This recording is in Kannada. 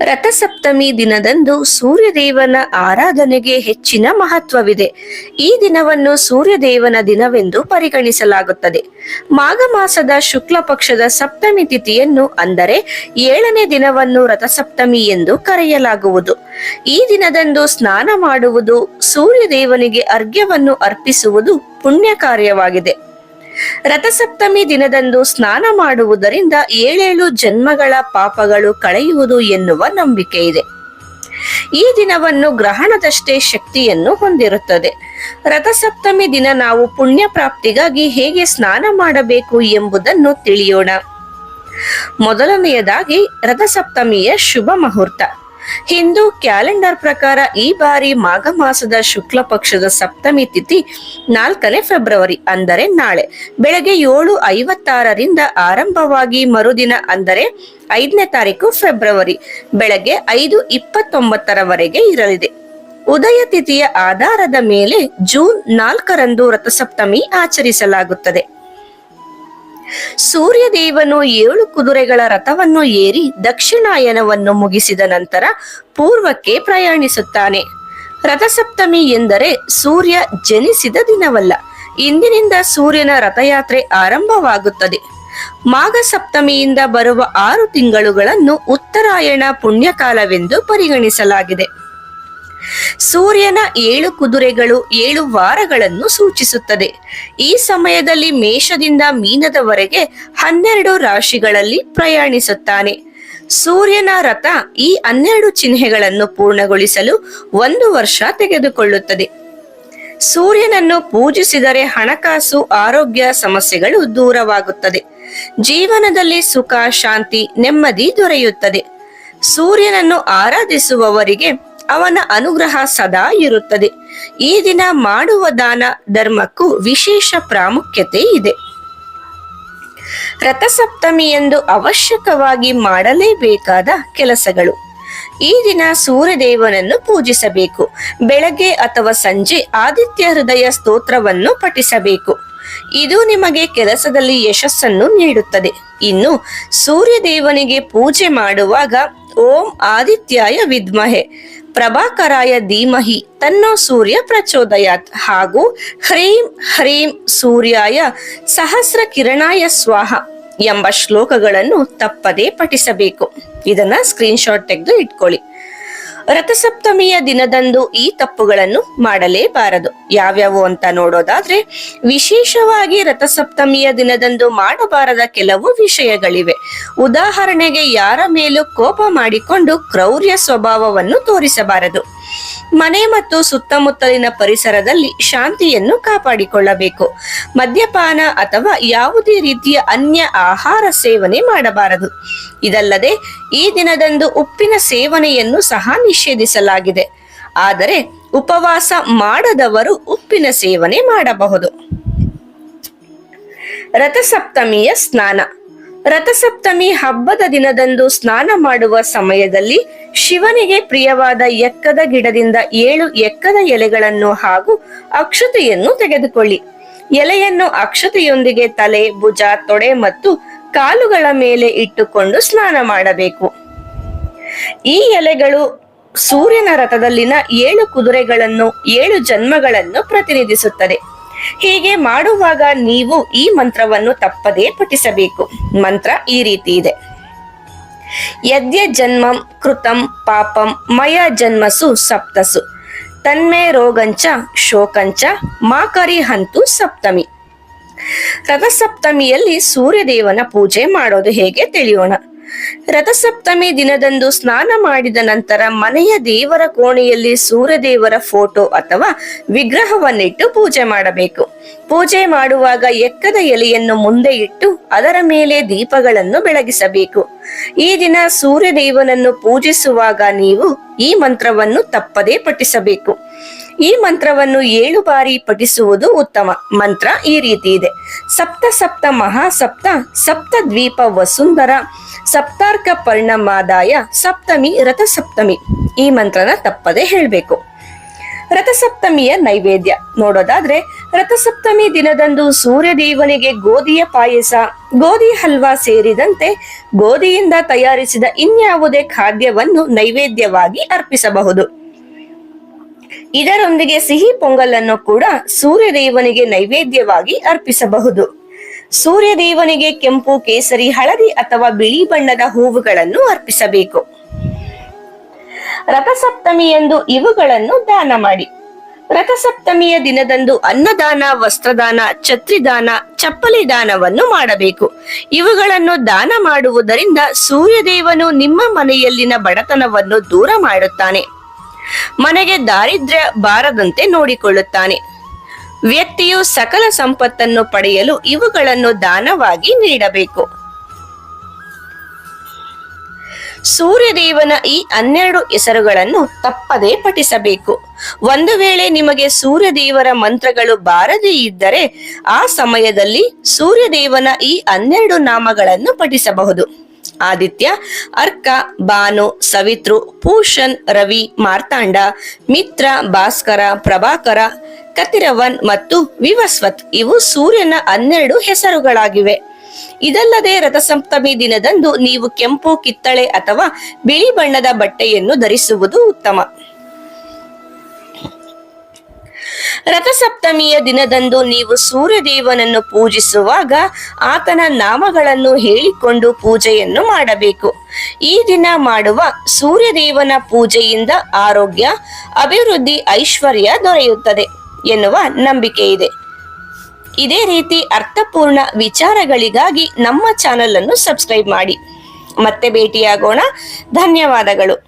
ರಥಸಪ್ತಮಿ ದಿನದಂದು ಸೂರ್ಯದೇವನ ಆರಾಧನೆಗೆ ಹೆಚ್ಚಿನ ಮಹತ್ವವಿದೆ. ಈ ದಿನವನ್ನು ಸೂರ್ಯದೇವನ ದಿನವೆಂದು ಪರಿಗಣಿಸಲಾಗುತ್ತದೆ. ಮಾಘ ಮಾಸದ ಶುಕ್ಲ ಪಕ್ಷದ ಸಪ್ತಮಿ ತಿಥಿಯನ್ನು ಅಂದರೆ ಏಳನೇ ದಿನವನ್ನು ರಥಸಪ್ತಮಿ ಎಂದು ಕರೆಯಲಾಗುವುದು. ಈ ದಿನದಂದು ಸ್ನಾನ ಮಾಡುವುದು ಸೂರ್ಯದೇವನಿಗೆ ಅರ್ಘ್ಯವನ್ನು ಅರ್ಪಿಸುವುದು ಪುಣ್ಯ ಕಾರ್ಯವಾಗಿದೆ. ರಥಸಪ್ತಮಿ ದಿನದಂದು ಸ್ನಾನ ಮಾಡುವುದರಿಂದ ಏಳೇಳು ಜನ್ಮಗಳ ಪಾಪಗಳು ಕಳೆಯುವುದು ಎನ್ನುವ ನಂಬಿಕೆ ಇದೆ. ಈ ದಿನವನ್ನು ಗ್ರಹಣದಷ್ಟೇ ಶಕ್ತಿಯನ್ನು ಹೊಂದಿರುತ್ತದೆ. ರಥಸಪ್ತಮಿ ದಿನ ನಾವು ಪುಣ್ಯ ಪ್ರಾಪ್ತಿಗಾಗಿ ಹೇಗೆ ಸ್ನಾನ ಮಾಡಬೇಕು ಎಂಬುದನ್ನು ತಿಳಿಯೋಣ. ಮೊದಲನೆಯದಾಗಿ ರಥಸಪ್ತಮಿಯ ಶುಭ ಮುಹೂರ್ತ. ಹಿಂದೂ ಕ್ಯಾಲೆಂಡರ್ ಪ್ರಕಾರ ಈ ಬಾರಿ ಮಾಘ ಮಾಸದ ಶುಕ್ಲ ಪಕ್ಷದ ಸಪ್ತಮಿ ತಿಥಿ ನಾಲ್ಕನೇ ಫೆಬ್ರವರಿ ಅಂದರೆ ನಾಳೆ. ಬೆಳಗ್ಗೆ ಏಳು ಐವತ್ತಾರರಿಂದ ಆರಂಭವಾಗಿ ಮರುದಿನ ಅಂದರೆ ಐದನೇ ತಾರೀಕು ಫೆಬ್ರವರಿ. ಬೆಳಗ್ಗೆ ಐದು ಇಪ್ಪತ್ತೊಂಬತ್ತರವರೆಗೆ ಇರಲಿದೆ. ಉದಯ ತಿಥಿಯ ಆಧಾರದ ಮೇಲೆ ಜೂನ್ ನಾಲ್ಕರಂದು ರಥಸಪ್ತಮಿ ಆಚರಿಸಲಾಗುತ್ತದೆ. ಸೂರ್ಯದೇವನು ಏಳು ಕುದುರೆಗಳ ರಥವನ್ನು ಏರಿ ದಕ್ಷಿಣಾಯನವನ್ನು ಮುಗಿಸಿದ ನಂತರ ಪೂರ್ವಕ್ಕೆ ಪ್ರಯಾಣಿಸುತ್ತಾನೆ. ರಥಸಪ್ತಮಿ ಎಂದರೆ ಸೂರ್ಯ ಜನಿಸಿದ ದಿನವಲ್ಲ. ಇಂದಿನಿಂದ ಸೂರ್ಯನ ರಥಯಾತ್ರೆ ಆರಂಭವಾಗುತ್ತದೆ. ಮಾಘ ಸಪ್ತಮಿಯಿಂದ ಬರುವ ಆರು ತಿಂಗಳುಗಳನ್ನು ಉತ್ತರಾಯಣ ಪುಣ್ಯಕಾಲವೆಂದು ಪರಿಗಣಿಸಲಾಗಿದೆ. ಸೂರ್ಯನ ಏಳು ಕುದುರೆಗಳು ಏಳು ವಾರಗಳನ್ನು ಸೂಚಿಸುತ್ತದೆ. ಈ ಸಮಯದಲ್ಲಿ ಮೇಷದಿಂದ ಮೀನದವರೆಗೆ ಹನ್ನೆರಡು ರಾಶಿಗಳಲ್ಲಿ ಪ್ರಯಾಣಿಸುತ್ತಾನೆ. ಸೂರ್ಯನ ರಥ ಈ ಹನ್ನೆರಡು ಚಿಹ್ನೆಗಳನ್ನು ಪೂರ್ಣಗೊಳಿಸಲು ಒಂದು ವರ್ಷ ತೆಗೆದುಕೊಳ್ಳುತ್ತದೆ. ಸೂರ್ಯನನ್ನು ಪೂಜಿಸಿದರೆ ಹಣಕಾಸು, ಆರೋಗ್ಯ ಸಮಸ್ಯೆಗಳು ದೂರವಾಗುತ್ತದೆ. ಜೀವನದಲ್ಲಿ ಸುಖ, ಶಾಂತಿ, ನೆಮ್ಮದಿ ದೊರೆಯುತ್ತದೆ. ಸೂರ್ಯನನ್ನು ಆರಾಧಿಸುವವರಿಗೆ ಅವನ ಅನುಗ್ರಹ ಸದಾ ಇರುತ್ತದೆ. ಈ ದಿನ ಮಾಡುವ ದಾನ ಧರ್ಮಕ್ಕೂ ವಿಶೇಷ ಪ್ರಾಮುಖ್ಯತೆ ಇದೆ. ರಥಸಪ್ತಮಿಯಂದು ಅವಶ್ಯಕವಾಗಿ ಮಾಡಲೇಬೇಕಾದ ಕೆಲಸಗಳು. ಈ ದಿನ ಸೂರ್ಯದೇವನನ್ನು ಪೂಜಿಸಬೇಕು. ಬೆಳಗ್ಗೆ ಅಥವಾ ಸಂಜೆ ಆದಿತ್ಯ ಹೃದಯ ಸ್ತೋತ್ರವನ್ನು ಪಠಿಸಬೇಕು. ಇದು ನಿಮಗೆ ಕೆಲಸದಲ್ಲಿ ಯಶಸ್ಸನ್ನು ನೀಡುತ್ತದೆ. ಇನ್ನು ಸೂರ್ಯದೇವನಿಗೆ ಪೂಜೆ ಮಾಡುವಾಗ ಓಂ ಆದಿತ್ಯಾಯ ವಿದ್ಮಹೆ. ಪ್ರಭಾಕರಾಯ ಧೀಮಹಿ ತನ್ನೋ ಸೂರ್ಯ ಪ್ರಚೋದಯಾತ್. ಹಾಗೂ ಹ್ರೀಂ ಹ್ರೀಂ ಸೂರ್ಯಾಯ ಸಹಸ್ರ ಕಿರಣಾಯ ಸ್ವಾಹ ಎಂಬ ಶ್ಲೋಕಗಳನ್ನು ತಪ್ಪದೇ ಪಠಿಸಬೇಕು. ಇದನ್ನ ಸ್ಕ್ರೀನ್ಶಾಟ್ ತೆಗೆದು ಇಟ್ಕೊಳ್ಳಿ. ರಥಸಪ್ತಮಿಯ ದಿನದಂದು ಈ ತಪ್ಪುಗಳನ್ನು ಮಾಡಲೇಬಾರದು. ಯಾವ್ಯಾವು ಅಂತ ನೋಡೋದಾದ್ರೆ, ವಿಶೇಷವಾಗಿ ರಥಸಪ್ತಮಿಯ ದಿನದಂದು ಮಾಡಬಾರದ ಕೆಲವು ವಿಷಯಗಳಿವೆ. ಉದಾಹರಣೆಗೆ, ಯಾರ ಮೇಲೂ ಕೋಪ ಮಾಡಿಕೊಂಡು ಕ್ರೌರ್ಯ ಸ್ವಭಾವವನ್ನು ತೋರಿಸಬಾರದು. ಮನೆ ಮತ್ತು ಸುತ್ತಮುತ್ತಲಿನ ಪರಿಸರದಲ್ಲಿ ಶಾಂತಿಯನ್ನು ಕಾಪಾಡಿಕೊಳ್ಳಬೇಕು. ಮದ್ಯಪಾನ ಅಥವಾ ಯಾವುದೇ ರೀತಿಯ ಅನ್ಯ ಆಹಾರ ಸೇವನೆ ಮಾಡಬಾರದು. ಇದಲ್ಲದೆ ಈ ದಿನದಂದು ಉಪ್ಪಿನ ಸೇವನೆಯನ್ನು ಸಹ ನಿಷೇಧಿಸಲಾಗಿದೆ. ಆದರೆ ಉಪವಾಸ ಮಾಡದವರು ಉಪ್ಪಿನ ಸೇವನೆ ಮಾಡಬಹುದು. ರಥಸಪ್ತಮಿಯ ಸ್ನಾನ. ರಥಸಪ್ತಮಿ ಹಬ್ಬದ ದಿನದಂದು ಸ್ನಾನ ಮಾಡುವ ಸಮಯದಲ್ಲಿ ಶಿವನಿಗೆ ಪ್ರಿಯವಾದ ಎಕ್ಕದ ಗಿಡದಿಂದ ಏಳು ಎಕ್ಕದ ಎಲೆಗಳನ್ನು ಹಾಗೂ ಅಕ್ಷತೆಯನ್ನು ತೆಗೆದುಕೊಳ್ಳಿ. ಎಲೆಯನ್ನು ಅಕ್ಷತೆಯೊಂದಿಗೆ ತಲೆ, ಭುಜ, ತೊಡೆ ಮತ್ತು ಕಾಲುಗಳ ಮೇಲೆ ಇಟ್ಟುಕೊಂಡು ಸ್ನಾನ ಮಾಡಬೇಕು. ಈ ಎಲೆಗಳು ಸೂರ್ಯನ ರಥದಲ್ಲಿನ ಏಳು ಕುದುರೆಗಳನ್ನು, ಏಳು ಜನ್ಮಗಳನ್ನು ಪ್ರತಿನಿಧಿಸುತ್ತದೆ. ಹೀಗೆ ಮಾಡುವಾಗ ನೀವು ಈ ಮಂತ್ರವನ್ನು ತಪ್ಪದೇ ಪಠಿಸಬೇಕು. ಮಂತ್ರ ಈ ರೀತಿ ಇದೆ. ಯದ್ಯ ಜನ್ಮಂ ಕೃತಂ ಪಾಪಂ, ಮಯ ಜನ್ಮಸು ಸಪ್ತಸು. ತನ್ಮೇ ರೋಗಂಚ ಶೋಕಂಚ ಮಾಕರಿ ಹಂತು ಸಪ್ತಮಿ. ರಥಸಪ್ತಮಿಯಲ್ಲಿ ಸೂರ್ಯದೇವನ ಪೂಜೆ ಮಾಡೋದು ಹೇಗೆ ತಿಳಿಯೋಣ? ರಥಸಪ್ತಮಿ ದಿನದಂದು ಸ್ನಾನ ಮಾಡಿದ ನಂತರ ಮನೆಯ ದೇವರ ಕೋಣೆಯಲ್ಲಿ ಸೂರ್ಯದೇವರ ಫೋಟೋ ಅಥವಾ ವಿಗ್ರಹವನ್ನಿಟ್ಟು ಪೂಜೆ ಮಾಡಬೇಕು. ಪೂಜೆ ಮಾಡುವಾಗ ಎಕ್ಕದ ಎಲೆಯನ್ನು ಮುಂದೆ ಇಟ್ಟು ಅದರ ಮೇಲೆ ದೀಪಗಳನ್ನು ಬೆಳಗಿಸಬೇಕು. ಈ ದಿನ ಸೂರ್ಯದೇವನನ್ನು ಪೂಜಿಸುವಾಗ ನೀವು ಈ ಮಂತ್ರವನ್ನು ತಪ್ಪದೇ ಪಠಿಸಬೇಕು. ಈ ಮಂತ್ರವನ್ನು ಏಳು ಬಾರಿ ಪಠಿಸುವುದು ಉತ್ತಮ. ಮಂತ್ರ ಈ ರೀತಿ ಇದೆ. ಸಪ್ತ ಸಪ್ತ ಮಹಾಸಪ್ತ ಸಪ್ತ ದ್ವೀಪ ವಸುಂಧರ ಸಪ್ತಾರ್ಕ ಪರಿಣಮಾದಾಯ ಸಪ್ತಮಿ ರಥಸಪ್ತಮಿ ಈ ಮಂತ್ರನ ತಪ್ಪದೆ ಹೇಳಬೇಕು. ರಥಸಪ್ತಮಿಯ ನೈವೇದ್ಯ. ನೋಡೋದಾದ್ರೆ ರಥಸಪ್ತಮಿ ದಿನದಂದು ಸೂರ್ಯದೇವನಿಗೆ ಗೋಧಿಯ ಪಾಯಸ, ಗೋಧಿ ಹಲ್ವಾ ಸೇರಿದಂತೆ ಗೋಧಿಯಿಂದ ತಯಾರಿಸಿದ ಇನ್ಯಾವುದೇ ಖಾದ್ಯವನ್ನು ನೈವೇದ್ಯವಾಗಿ ಅರ್ಪಿಸಬಹುದು. ಇದರೊಂದಿಗೆ ಸಿಹಿ ಪೊಂಗಲನ್ನು ಕೂಡ ಸೂರ್ಯದೇವನಿಗೆ ನೈವೇದ್ಯವಾಗಿ ಅರ್ಪಿಸಬಹುದು. ಸೂರ್ಯದೇವನಿಗೆ ಕೆಂಪು, ಕೇಸರಿ, ಹಳದಿ ಅಥವಾ ಬಿಳಿ ಬಣ್ಣದ ಹೂವುಗಳನ್ನು ಅರ್ಪಿಸಬೇಕು. ರಥಸಪ್ತಮಿಯಂದು ಇವುಗಳನ್ನು ದಾನ ಮಾಡಿ. ರಥಸಪ್ತಮಿಯ ದಿನದಂದು ಅನ್ನದಾನ, ವಸ್ತ್ರದಾನ, ಛತ್ರಿದಾನ, ಚಪ್ಪಲಿ ದಾನವನ್ನು ಮಾಡಬೇಕು. ಇವುಗಳನ್ನು ದಾನ ಮಾಡುವುದರಿಂದ ಸೂರ್ಯದೇವನು ನಿಮ್ಮ ಮನೆಯಲ್ಲಿನ ಬಡತನವನ್ನು ದೂರ ಮಾಡುತ್ತಾನೆ. ಮನೆಗೆ ದಾರಿದ್ರ್ಯ ಬಾರದಂತೆ ನೋಡಿಕೊಳ್ಳುತ್ತಾನೆ. ವ್ಯಕ್ತಿಯು ಸಕಲ ಸಂಪತ್ತನ್ನು ಪಡೆಯಲು ಇವುಗಳನ್ನು ದಾನವಾಗಿ ನೀಡಬೇಕು. ಸೂರ್ಯದೇವನ ಈ ಹನ್ನೆರಡು ಹೆಸರುಗಳನ್ನು ತಪ್ಪದೇ ಪಠಿಸಬೇಕು. ಒಂದು ವೇಳೆ ನಿಮಗೆ ಸೂರ್ಯದೇವರ ಮಂತ್ರಗಳು ಬಾರದೇ ಇದ್ದರೆ, ಆ ಸಮಯದಲ್ಲಿ ಸೂರ್ಯದೇವನ ಈ ಹನ್ನೆರಡು ನಾಮಗಳನ್ನು ಪಠಿಸಬಹುದು. ಆದಿತ್ಯ, ಅರ್ಕ, ಬಾನು, ಸವಿತ್ರು ಪೂಷನ್ ರವಿ, ಮಾರ್ತಾಂಡ, ಮಿತ್ರ, ಭಾಸ್ಕರ, ಪ್ರಭಾಕರ, ಕತಿರವನ್ ಮತ್ತು ವಿವಸ್ವತ್. ಇವು ಸೂರ್ಯನ ಹನ್ನೆರಡು ಹೆಸರುಗಳಾಗಿವೆ. ಇದಲ್ಲದೆ ರಥಸಪ್ತಮಿ ದಿನದಂದು ನೀವು ಕೆಂಪು ಕಿತ್ತಳೆ ಅಥವಾ ಬಿಳಿ ಬಣ್ಣದ ಬಟ್ಟೆಯನ್ನು ಧರಿಸುವುದು ಉತ್ತಮ. ರಥಸಪ್ತಮಿಯ ದಿನದಂದು ನೀವು ಸೂರ್ಯದೇವನನ್ನು ಪೂಜಿಸುವಾಗ ಆತನ ನಾಮಗಳನ್ನು ಹೇಳಿಕೊಂಡು ಪೂಜೆಯನ್ನು ಮಾಡಬೇಕು. ಈ ದಿನ ಮಾಡುವ ಸೂರ್ಯದೇವನ ಪೂಜೆಯಿಂದ ಆರೋಗ್ಯ, ಅಭಿವೃದ್ಧಿ, ಐಶ್ವರ್ಯ ದೊರೆಯುತ್ತದೆ ಎನ್ನುವ ನಂಬಿಕೆ ಇದೆ. ಇದೇ ರೀತಿ ಅರ್ಥಪೂರ್ಣ ವಿಚಾರಗಳಿಗಾಗಿ ನಮ್ಮ ಚಾನಲ್ ಅನ್ನು ಸಬ್ಸ್ಕ್ರೈಬ್ ಮಾಡಿ. ಮತ್ತೆ ಭೇಟಿಯಾಗೋಣ. ಧನ್ಯವಾದಗಳು.